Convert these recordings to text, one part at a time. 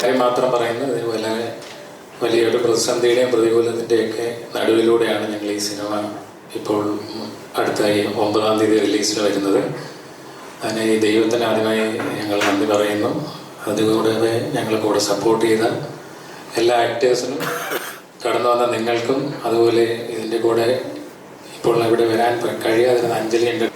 കാര്യം മാത്രം പറയുന്നത് ഇത് വളരെ വലിയൊരു പ്രതിസന്ധിയുടെയും പ്രതികൂലത്തിന്റെയൊക്കെ നടുവിലൂടെയാണ് ഞങ്ങൾ ഈ സിനിമ ഇപ്പോൾ അടുത്തായി ഒമ്പതാം തീയതി റിലീസിന് വരുന്നത്. അതിന് ഈ ദൈവത്തിന് ആദ്യമായി ഞങ്ങൾ നന്ദി പറയുന്നു. അതുകൂടാതെ ഞങ്ങളെ കൂടെ സപ്പോർട്ട് ചെയ്ത എല്ലാ ആക്ടേഴ്സിനും കടന്നു വന്ന നിങ്ങൾക്കും അതുപോലെ ഇതിന്റെ കൂടെ ഇപ്പോൾ ഇവിടെ വരാൻ കഴിയാതിരുന്ന അഞ്ജലി ഉണ്ട്.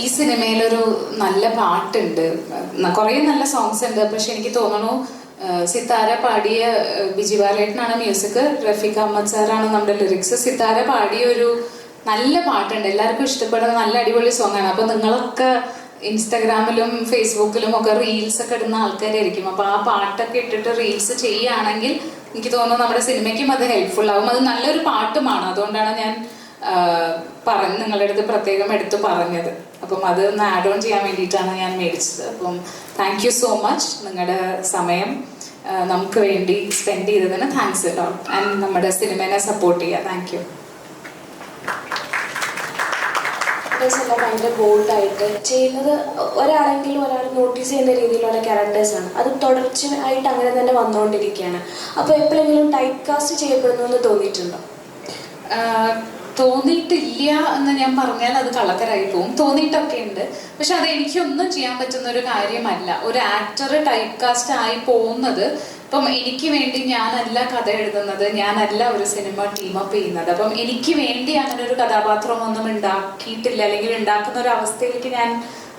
ഈ സിനിമയിലൊരു നല്ല പാട്ടുണ്ട്. കുറേ നല്ല സോങ്സ് ഉണ്ട്. പക്ഷെ എനിക്ക് തോന്നുന്നു ഏഹ് സിത്താര പാടിയ ബിജി ബാലേട്ടനാണ് മ്യൂസിക് റഫീഖ് അഹമ്മദ് സാറാണ് നമ്മുടെ ലിറിക്സ് സിത്താര പാടിയ ഒരു നല്ല പാട്ടുണ്ട്. എല്ലാവർക്കും ഇഷ്ടപ്പെടുന്ന നല്ല അടിപൊളി സോങ് ആണ്. അപ്പൊ നിങ്ങളൊക്കെ ഇൻസ്റ്റാഗ്രാമിലും ഫേസ്ബുക്കിലും ഒക്കെ റീൽസ് ഒക്കെ ഇടുന്ന ആൾക്കാരായിരിക്കും. അപ്പൊ ആ പാട്ടൊക്കെ ഇട്ടിട്ട് റീൽസ് ചെയ്യുകയാണെങ്കിൽ എനിക്ക് തോന്നുന്നു നമ്മുടെ സിനിമയ്ക്കും അത് ഹെൽപ്ഫുൾ ആകും അത് നല്ലൊരു പാട്ടുമാണ്. അതുകൊണ്ടാണ് ഞാൻ പറഞ്ഞ് നിങ്ങളുടെ അടുത്ത് പ്രത്യേകം എടുത്ത് പറഞ്ഞത്. അപ്പം അത് ഒന്ന് ആഡ് ഓൺ ചെയ്യാൻ വേണ്ടിയിട്ടാണ് ഞാൻ മേടിച്ചത്. അപ്പം താങ്ക് യു സോ മച്ച് നിങ്ങളുടെ സമയം നമുക്ക് വേണ്ടി സ്പെൻഡ് ചെയ്തതിന് താങ്ക്സ് കേട്ടോ ആൻഡ് നമ്മുടെ സിനിമേനെ സപ്പോർട്ട് ചെയ്യുക താങ്ക് യു ക്യാരക്ടേഴ്സ് എല്ലാം ഭയങ്കര ബോൾഡായിട്ട് ചെയ്യുന്നത് ഒരാളെങ്കിലും ഒരാൾ നോട്ടീസ് ചെയ്യുന്ന രീതിയിലുള്ള ക്യാരക്ടേഴ്സാണ് അത് തുടർച്ചയായിട്ട് അങ്ങനെ തന്നെ വന്നുകൊണ്ടിരിക്കുകയാണ്. അപ്പോൾ എപ്പോഴെങ്കിലും ടൈപ്പ് കാസ്റ്റ് ചെയ്യപ്പെടുന്നു എന്ന് തോന്നിയിട്ടുണ്ടോ? തോന്നിയിട്ടില്ല എന്ന് ഞാൻ പറഞ്ഞാൽ അത് കളക്കരായി പോകും തോന്നിയിട്ടൊക്കെ ഉണ്ട് പക്ഷെ അത് എനിക്കൊന്നും ചെയ്യാൻ പറ്റുന്ന ഒരു കാര്യമല്ല. ഒരു ആക്ടർ ടൈപ്പ് കാസ്റ്റ് ആയി പോകുന്നത് അപ്പം എനിക്ക് വേണ്ടി ഞാനല്ല കഥ എഴുതുന്നത് ഞാനല്ല ഒരു സിനിമ ടീമപ്പ് ചെയ്യുന്നത്. അപ്പം എനിക്ക് വേണ്ടി അങ്ങനെ ഒരു കഥാപാത്രം ഒന്നും ഉണ്ടാക്കിയിട്ടില്ല അല്ലെങ്കിൽ ഉണ്ടാക്കുന്ന ഒരു അവസ്ഥയിലേക്ക് ഞാൻ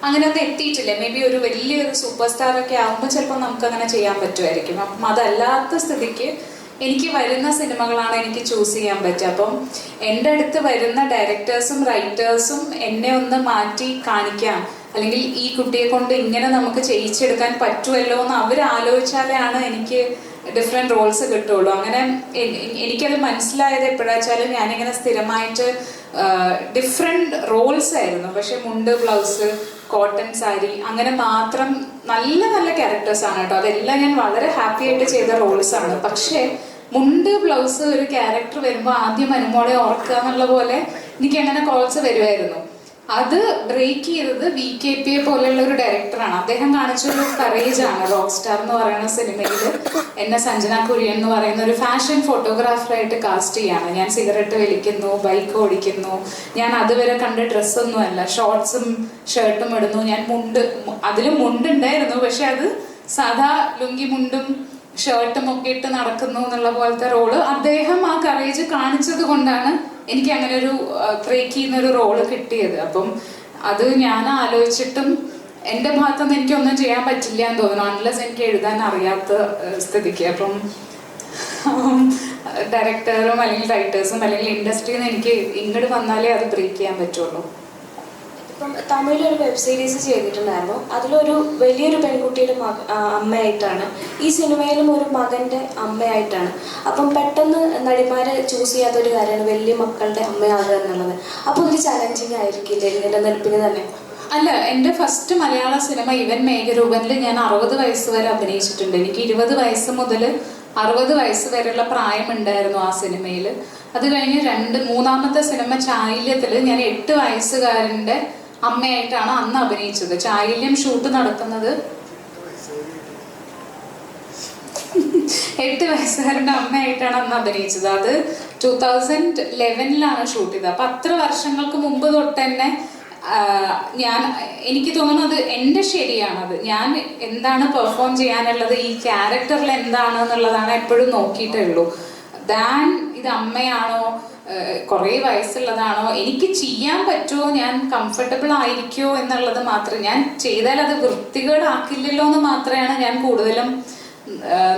അങ്ങനെ ഒന്നും എത്തിയിട്ടില്ല. മേ ബി ഒരു വലിയൊരു സൂപ്പർ സ്റ്റാർ ഒക്കെ ആകുമ്പോൾ ചിലപ്പോൾ നമുക്ക് അങ്ങനെ ചെയ്യാൻ പറ്റുമായിരിക്കും. അപ്പം അതല്ലാത്ത സ്ഥിതിക്ക് എനിക്ക് വരുന്ന സിനിമകളാണ് എനിക്ക് ചൂസ് ചെയ്യാൻ പറ്റുക അപ്പം എന്റെ അടുത്ത് വരുന്ന ഡയറക്ടേഴ്സും റൈറ്റേഴ്സും എന്നെ ഒന്ന് മാറ്റി കാണിക്കാം. അല്ലെങ്കിൽ ഈ കുട്ടിയെ കൊണ്ട് ഇങ്ങനെ നമുക്ക് ചെയ്യിച്ചെടുക്കാൻ പറ്റുമല്ലോ എന്ന് അവർ ആലോചിച്ചാലാണ് എനിക്ക് ഡിഫറെന്റ് റോൾസ് കിട്ടുള്ളൂ. അങ്ങനെ എനിക്കത് മനസ്സിലായത് എപ്പോഴാച്ചാലും ഞാനിങ്ങനെ സ്ഥിരമായിട്ട് ഡിഫറെന്റ് റോൾസ് ആയിരുന്നു. പക്ഷെ മുണ്ട് ബ്ലൗസ് കോട്ടൺ സാരി അങ്ങനെ മാത്രം നല്ല നല്ല ക്യാരക്ടേഴ്സ് ആണ് കേട്ടോ. അതെല്ലാം ഞാൻ വളരെ ഹാപ്പി ആയിട്ട് ചെയ്ത റോൾസ് ആണ്. പക്ഷേ മുണ്ട് ബ്ലൗസ് ഒരു ക്യാരക്ടർ വരുമ്പോൾ ആദ്യം അനുമോളെ ഓർക്കുക എന്നുള്ള പോലെ എനിക്ക് അങ്ങനെ കോൾസ് വരുമായിരുന്നു അത് ബ്രേക്ക് ചെയ്തത് വി കെ പി എ പോലെയുള്ള ഒരു ഡയറക്ടറാണ് അദ്ദേഹം കാണിച്ചൊരു കറേജ് ആണ് റോക്ക് സ്റ്റാർ എന്ന് പറയുന്ന സിനിമയിൽ എന്നെ സഞ്ജന കുര്യൻ എന്ന് പറയുന്ന ഒരു ഫാഷൻ ഫോട്ടോഗ്രാഫറായിട്ട് കാസ്റ്റ് ചെയ്യാണ്. ഞാൻ സിഗരറ്റ് വലിക്കുന്നു ബൈക്ക് ഓടിക്കുന്നു. ഞാൻ അതുവരെ കണ്ട ഡ്രസ്സൊന്നുമല്ല ഷോർട്സും ഷർട്ടും ഇടുന്നു. ഞാൻ മുണ്ട് അതിലും മുണ്ടുണ്ടായിരുന്നു പക്ഷെ അത് സാധാ ലുങ്കി മുണ്ടും ഷർട്ടും ഒക്കെ ഇട്ട് നടക്കുന്നു എന്നുള്ള പോലത്തെ റോൾ അദ്ദേഹം ആ കറേജ് കാണിച്ചത് കൊണ്ടാണ് എനിക്ക് അങ്ങനെ ഒരു ക്രേക്ക് ചെയ്യുന്ന ഒരു റോൾ കിട്ടിയത്. അപ്പം അത് ഞാൻ ആലോചിച്ചിട്ടും എന്റെ ഭാഗത്തുനിന്ന് എനിക്കൊന്നും ചെയ്യാൻ പറ്റില്ല എന്ന് തോന്നുന്നു. അൺലെസ് എനിക്ക് എഴുതാൻ അറിയാത്ത സ്ഥിതിക്ക്. അപ്പം ഡയറക്ടറും അല്ലെങ്കിൽ റൈറ്റേഴ്സും അല്ലെങ്കിൽ ഇൻഡസ്ട്രിയിൽ നിന്ന് എനിക്ക് ഇങ്ങോട്ട് വന്നാലേ അത് ബ്രേക്ക് ചെയ്യാൻ പറ്റുള്ളൂ. ഇപ്പം തമിഴിലൊരു വെബ് സീരീസ് ചെയ്തിട്ടുണ്ടായിരുന്നു. അതിലൊരു വലിയൊരു പെൺകുട്ടിയുടെ മക അമ്മയായിട്ടാണ്. ഈ സിനിമയിലും ഒരു മകന്റെ അമ്മയായിട്ടാണ്. അപ്പം പെട്ടെന്ന് നടിമാരെ ചൂസ് ചെയ്യാത്തൊരു കാര്യമാണ് വലിയ മക്കളുടെ അമ്മയാകുക എന്നുള്ളത്. അപ്പോൾ ഒരു ചലഞ്ചിങ് ആയിരിക്കില്ലേ നിലനിൽപ്പിന് തന്നെ. അല്ല എന്റെ ഫസ്റ്റ് മലയാള സിനിമ ഇവൻ മേഘരൂപനിൽ ഞാൻ അറുപത് വയസ്സ് വരെ അഭിനയിച്ചിട്ടുണ്ട്. എനിക്ക് ഇരുപത് വയസ്സ് മുതൽ അറുപത് വയസ്സ് വരെയുള്ള പ്രായമുണ്ടായിരുന്നു ആ സിനിമയിൽ അത് കഴിഞ്ഞ് രണ്ട് മൂന്നാമത്തെ സിനിമ ചാല്യത്തിൽ ഞാൻ എട്ട് വയസ്സുകാരന്റെ അമ്മയായിട്ടാണ് അന്ന് അഭിനയിച്ചത്. ചായില്യം ഷൂട്ട് നടക്കുന്നത് എട്ട് വയസ്സുകാരുടെ അമ്മയായിട്ടാണ് അന്ന് അഭിനയിച്ചത്. അത് ടൂ തൗസൻഡ് ലെവനിലാണ് ഷൂട്ട് ചെയ്തത്. അപ്പൊ അത്ര വർഷങ്ങൾക്ക് മുമ്പ് തൊട്ട് തന്നെ ഞാൻ എനിക്ക് തോന്നുന്നത് എന്റെ ശരിയാണത് ഞാൻ എന്താണ് പെർഫോം ചെയ്യാനുള്ളത് ഈ ക്യാരക്ടറിൽ എന്താണ് എന്നുള്ളതാണ് എപ്പോഴും നോക്കിയിട്ടേ ഉള്ളൂ. ദാൻ ഇത് അമ്മയാണോ? കുറേ വയസ്സുള്ളതാണോ? എനിക്ക് ചെയ്യാൻ പറ്റുമോ? ഞാൻ കംഫർട്ടബിൾ ആയിരിക്കുമോ എന്നുള്ളത് മാത്രം. ഞാൻ ചെയ്താൽ അത് വൃത്തികേടാക്കില്ലല്ലോ എന്ന് മാത്രമാണ് ഞാൻ കൂടുതലും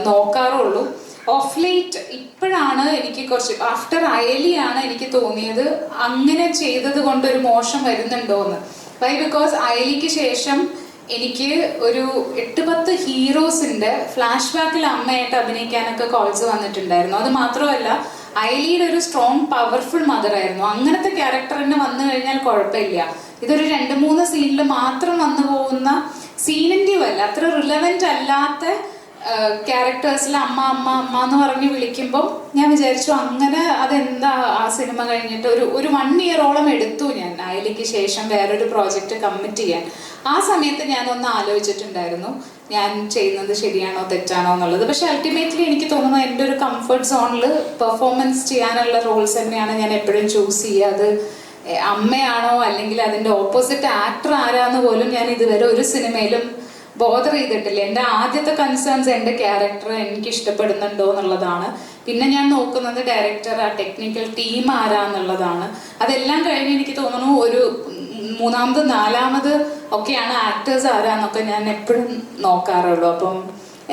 നോക്കാറുള്ളൂ. ഓഫ് ലേറ്റ് ഇപ്പോഴാണ് എനിക്ക് കുറച്ച് ആഫ്റ്റർ അയലിയാണ് എനിക്ക് തോന്നിയത് അങ്ങനെ ചെയ്തത് കൊണ്ട് ഒരു മോശം വരുന്നുണ്ടോ എന്ന് വൈ ബിക്കോസ് അയലിക്ക് ശേഷം എനിക്ക് ഒരു എട്ട് പത്ത് ഹീറോസിന്റെ ഫ്ലാഷ് ബാക്കിൽ അമ്മയായിട്ട് അഭിനയിക്കാനൊക്കെ കോൾസ് വന്നിട്ടുണ്ടായിരുന്നു. അത് മാത്രമല്ല ഐലിയുടെ ഒരു സ്ട്രോങ് പവർഫുൾ മദർ ആയിരുന്നു. അങ്ങനത്തെ ക്യാരക്ടറിന് വന്നു കഴിഞ്ഞാൽ കുഴപ്പമില്ല. ഇതൊരു രണ്ട് മൂന്ന് സീനിൽ മാത്രം വന്നു പോകുന്ന സീനിന്റെയും അല്ല അത്ര റിലവന്റ് അല്ലാത്ത ക്യാരക്ടേഴ്സിൽ അമ്മ അമ്മ അമ്മ എന്ന് പറഞ്ഞ് വിളിക്കുമ്പോൾ ഞാൻ വിചാരിച്ചു അങ്ങനെ അതെന്താ ആ സിനിമ കഴിഞ്ഞിട്ട് ഒരു ഒരു വൺ ഇയറോളം എടുത്തു ഞാൻ അയലിക്ക് ശേഷം വേറൊരു പ്രോജക്റ്റ് കമ്മിറ്റ് ചെയ്യാൻ. ആ സമയത്ത് ഞാനൊന്ന് ആലോചിച്ചിട്ടുണ്ടായിരുന്നു. ഞാൻ ചെയ്യുന്നത് ശരിയാണോ തെറ്റാണോ എന്നുള്ളത്. പക്ഷെ അൾട്ടിമേറ്റ്ലി എനിക്ക് തോന്നുന്നു എന്റെ ഒരു കംഫർട്ട് സോണിൽ പെർഫോമൻസ് ചെയ്യാനുള്ള റോൾസ് തന്നെയാണ് ഞാൻ എപ്പോഴും ചൂസ് ചെയ്യുക. അത് അമ്മയാണോ അല്ലെങ്കിൽ അതിന്റെ ഓപ്പോസിറ്റ് ആക്ടർ ആരാന്ന് പോലും ഞാൻ ഇതുവരെ ഒരു സിനിമയിലും ബോധർ ചെയ്തിട്ടില്ല. എന്റെ ആദ്യത്തെ കൺസേൺസ് എന്റെ ക്യാരക്ടർ എനിക്ക് ഇഷ്ടപ്പെടുന്നുണ്ടോ എന്നുള്ളതാണ്. പിന്നെ ഞാൻ നോക്കുന്നത് ഡയറക്ടർ ആ ടെക്നിക്കൽ ടീം ആരാന്നുള്ളതാണ് അതെല്ലാം കഴിഞ്ഞ് എനിക്ക് തോന്നുന്നു ഒരു മൂന്നാമത് നാലാമത് ഒക്കെയാണ് ആക്ടേഴ്സ് ആരാന്നൊക്കെ ഞാൻ എപ്പോഴും നോക്കാറുള്ളൂ. അപ്പം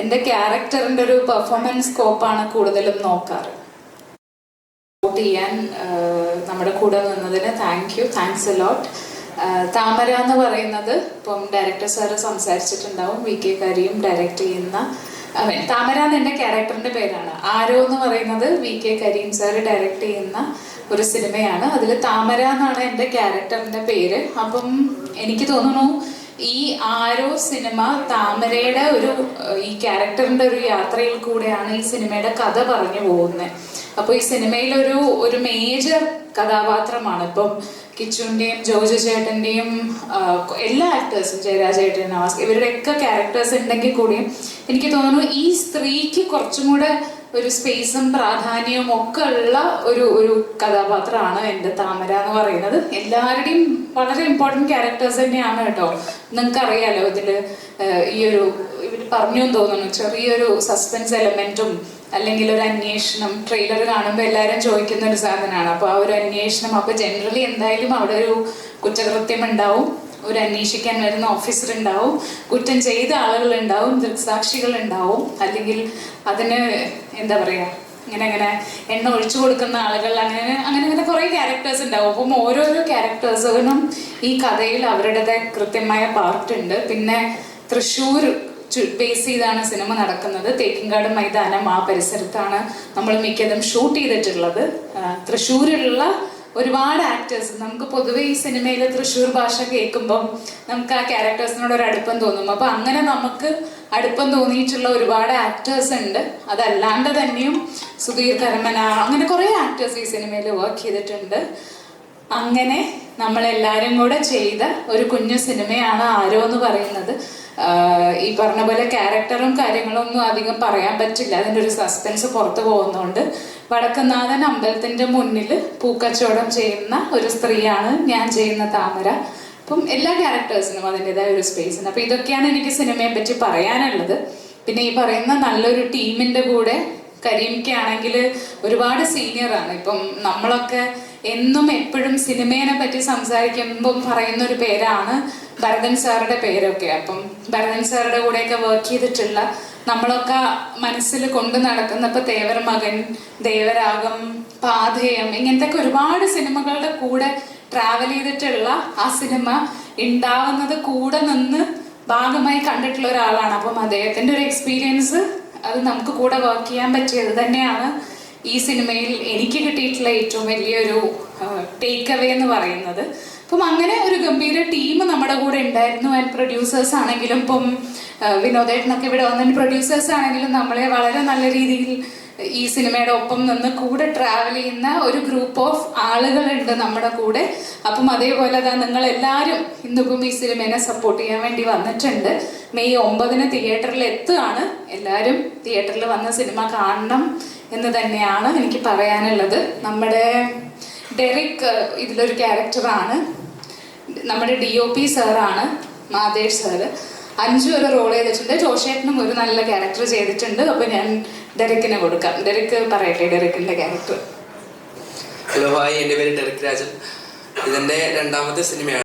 എന്റെ ക്യാരക്ടറിന്റെ ഒരു പെർഫോമൻസ് സ്കോപ്പാണ് കൂടുതലും നോക്കാറ്. സപ്പോർട്ട് ചെയ്യാൻ നമ്മുടെ കൂടെ നിന്നതിന് thank you thanks a lot Thamara എന്ന് പറയുന്നത് ഇപ്പം ഡയറക്ടർ സാറ് സംസാരിച്ചിട്ടുണ്ടാവും വി കെ കരിയും ഡയറക്റ്റ് ചെയ്യുന്ന താമര എന്ന് ക്യാരക്ടറിന്റെ പേരാണ്. ആരോ എന്ന് പറയുന്നത് V K Kareem sir direct ചെയ്യുന്ന ഒരു സിനിമയാണ് അതിൽ താമര എന്നാണ് എന്റെ ക്യാരക്ടറിന്റെ പേര്. അപ്പം എനിക്ക് തോന്നുന്നു ഈ ആരോ സിനിമ താമരയുടെ ഒരു ഈ ക്യാരക്ടറിന്റെ ഒരു യാത്രയിൽ കൂടെയാണ് ഈ സിനിമയുടെ കഥ പറഞ്ഞു പോകുന്നത്. അപ്പോൾ ഈ സിനിമയിൽ ഒരു ഒരു മേജർ കഥാപാത്രമാണ്. ഇപ്പം കിച്ചുവിന്റെയും ജോജു ചേട്ടന്റെയും എല്ലാ ആക്ടേഴ്സും ജയരാജേട്ടൻ നവാസ് ഇവരുടെയൊക്കെ ക്യാരക്ടേഴ്സ് ഉണ്ടെങ്കിൽ കൂടിയും എനിക്ക് തോന്നുന്നു ഈ സ്ത്രീക്ക് കുറച്ചും കൂടെ ഒരു സ്പേസും പ്രാധാന്യവും ഒക്കെ ഉള്ള ഒരു ഒരു കഥാപാത്രമാണ് എന്റെ താമര എന്ന് പറയുന്നത്. എല്ലാവരുടെയും വളരെ ഇമ്പോർട്ടന്റ് ക്യാരക്ടേഴ്സ് തന്നെയാണ് കേട്ടോ. നിങ്ങൾക്ക് അറിയാലോ ഇതിൽ ഈ ഒരു ഇവർ പറഞ്ഞു തോന്നുന്നു ചെറിയൊരു സസ്പെൻസ് എലമെന്റും അല്ലെങ്കിൽ ഒരു അന്വേഷണം ട്രെയിലർ കാണുമ്പോൾ എല്ലാവരും ചോദിക്കുന്ന ഒരു സാധനമാണ്. അപ്പോൾ ആ ഒരു അന്വേഷണം അപ്പോൾ ജനറലി എന്തായാലും അവിടെ ഒരു കുറ്റകൃത്യം ഉണ്ടാവും. ഒരു അന്വേഷിക്കാൻ വരുന്ന ഓഫീസർ ഉണ്ടാവും. കുറ്റം ചെയ്ത ആളുകൾ ഉണ്ടാവും. ദൃക്സാക്ഷികൾ ഉണ്ടാവും. അല്ലെങ്കിൽ അതിന് എന്താ പറയുക ഇങ്ങനെ ഇങ്ങനെ എണ്ണ ഒഴിച്ചു കൊടുക്കുന്ന ആളുകൾ അങ്ങനെ അങ്ങനെ അങ്ങനെ കുറേ ക്യാരക്ടേഴ്സ് ഉണ്ടാവും. അപ്പം ഓരോരോ ക്യാരക്ടേഴ്സിനും ഈ കഥയിൽ അവരുടേതായ കൃത്യമായ പാർട്ട് ഉണ്ട്. പിന്നെ തൃശ്ശൂർ ബേസ് ചെയ്താണ് സിനിമ നടക്കുന്നത്. തേക്കിൻകാട് മൈതാനം ആ പരിസരത്താണ് നമ്മൾ മിക്കതും ഷൂട്ട് ചെയ്തിട്ടുള്ളത്. തൃശ്ശൂരിലുള്ള ഒരുപാട് ആക്ടേഴ്സ് നമുക്ക് പൊതുവേ ഈ സിനിമയിൽ തൃശ്ശൂർ ഭാഷ കേൾക്കുമ്പം നമുക്ക് ആ ക്യാരക്ടേഴ്സിനോട് ഒരു അടുപ്പം തോന്നും. അപ്പൊ അങ്ങനെ നമുക്ക് അടുപ്പം തോന്നിയിട്ടുള്ള ഒരുപാട് ആക്ടേഴ്സ് ഉണ്ട്. അതല്ലാണ്ട് തന്നെയും സുധീർ കരമന അങ്ങനെ കുറേ ആക്ടേഴ്സ് ഈ സിനിമയിൽ വർക്ക് ചെയ്തിട്ടുണ്ട്. അങ്ങനെ നമ്മളെല്ലാരും കൂടെ ചെയ്ത ഒരു കുഞ്ഞു സിനിമയാണ് ആരോ എന്ന് പറയുന്നത്. ഈ പറഞ്ഞ പോലെ ക്യാരക്ടറും കാര്യങ്ങളും ഒന്നും അധികം പറയാൻ പറ്റില്ല. അതിന്റെ ഒരു സസ്പെൻസ് പുറത്തു പോകുന്നതുകൊണ്ട് വടക്കുന്നാഥൻ അമ്പലത്തിന്റെ മുന്നിൽ പൂക്കച്ചവടം ചെയ്യുന്ന ഒരു സ്ത്രീയാണ് ഞാൻ ചെയ്യുന്ന താമര. അപ്പം എല്ലാ ക്യാരക്ടേഴ്സിനും അതിന്റെതായ ഒരു സ്പേസ് ഉണ്ട്. അപ്പം ഇതൊക്കെയാണ് എനിക്ക് സിനിമയെ പറ്റി പറയാനുള്ളത്. പിന്നെ ഈ പറയുന്ന നല്ലൊരു ടീമിന്റെ കൂടെ കരീംക്കാണെങ്കിൽ ഒരുപാട് സീനിയർ ആണ്. ഇപ്പം നമ്മളൊക്കെ എന്നും എപ്പോഴും സിനിമയെ പറ്റി സംസാരിക്കുമ്പം പറയുന്ന ഒരു പേരാണ് ഭരതൻ സാറുടെ പേരൊക്കെ. അപ്പം ഭരതൻ സാറുടെ കൂടെയൊക്കെ വർക്ക് ചെയ്തിട്ടുള്ള നമ്മളൊക്കെ മനസ്സിൽ കൊണ്ടു നടക്കുന്ന ഇപ്പൊ തേവർ മകൻ ദേവരാഗം പാതയം ഇങ്ങനത്തെ ഒക്കെ ഒരുപാട് സിനിമകളുടെ കൂടെ ട്രാവൽ ചെയ്തിട്ടുള്ള ആ സിനിമ ഉണ്ടാവുന്നത് കൂടെ നിന്ന് ഭാഗമായി കണ്ടിട്ടുള്ള ഒരാളാണ്. അപ്പം അദ്ദേഹത്തിന്റെ ഒരു എക്സ്പീരിയൻസ് അത് നമുക്ക് കൂടെ വർക്ക് ചെയ്യാൻ പറ്റിയത് തന്നെയാണ് ഈ സിനിമയിൽ എനിക്ക് കിട്ടിയിട്ടുള്ള ഏറ്റവും വലിയൊരു ടേക്ക് അവേ എന്ന് പറയുന്നത്. അപ്പം അങ്ങനെ ഒരു ഗംഭീര ടീം നമ്മുടെ കൂടെ ഉണ്ടായിരുന്നു ആൻഡ് പ്രൊഡ്യൂസേഴ്സ് ആണെങ്കിലും ഇപ്പം വിനോദേട്ടനൊക്കെ ഇവിടെ വന്നിട്ട് പ്രൊഡ്യൂസേഴ്സ് ആണെങ്കിലും നമ്മളെ വളരെ നല്ല രീതിയിൽ ഈ സിനിമയുടെ ഒപ്പം നിന്ന് കൂടെ ട്രാവൽ ചെയ്യുന്ന ഒരു ഗ്രൂപ്പ് ഓഫ് ആളുകളുണ്ട് നമ്മുടെ കൂടെ. അപ്പം അതേപോലെ തന്നെ നിങ്ങൾ എല്ലാവരും ഇന്നിപ്പം ഈ സിനിമേനെ സപ്പോർട്ട് ചെയ്യാൻ വേണ്ടി വന്നിട്ടുണ്ട്. മെയ് ഒമ്പതിന് തിയേറ്ററിൽ എത്തുകയാണ്. എല്ലാവരും തിയേറ്ററിൽ വന്ന സിനിമ കാണണം എന്ന് തന്നെയാണ് എനിക്ക് പറയാനുള്ളത്. നമ്മുടെ ഡെറിക് ഇതിലൊരു ക്യാരക്ടറാണ് നമ്മുടെ ഡി ഒ പി സാറാണ് മാതേഷ് സാറ്. അഞ്ചു ഒരു റോൾ ചെയ്തിട്ടുണ്ട്. ജോഷേട്ടനും ഒരു നല്ല ക്യാരക്ടർ ചെയ്തിട്ടുണ്ട്. അപ്പൊ ഞാൻ ഡെറിക്കിനെ കൊടുക്കാം. ഡെറിക്ക് പറയട്ടെ ഡെറിക്കിന്റെ ക്യാരക്ടർ ഹലോ ഹായ് എന്റെ പേര് ഡെറിക് രാജൻ. ഇതെന്റെ രണ്ടാമത്തെ സിനിമയാണ്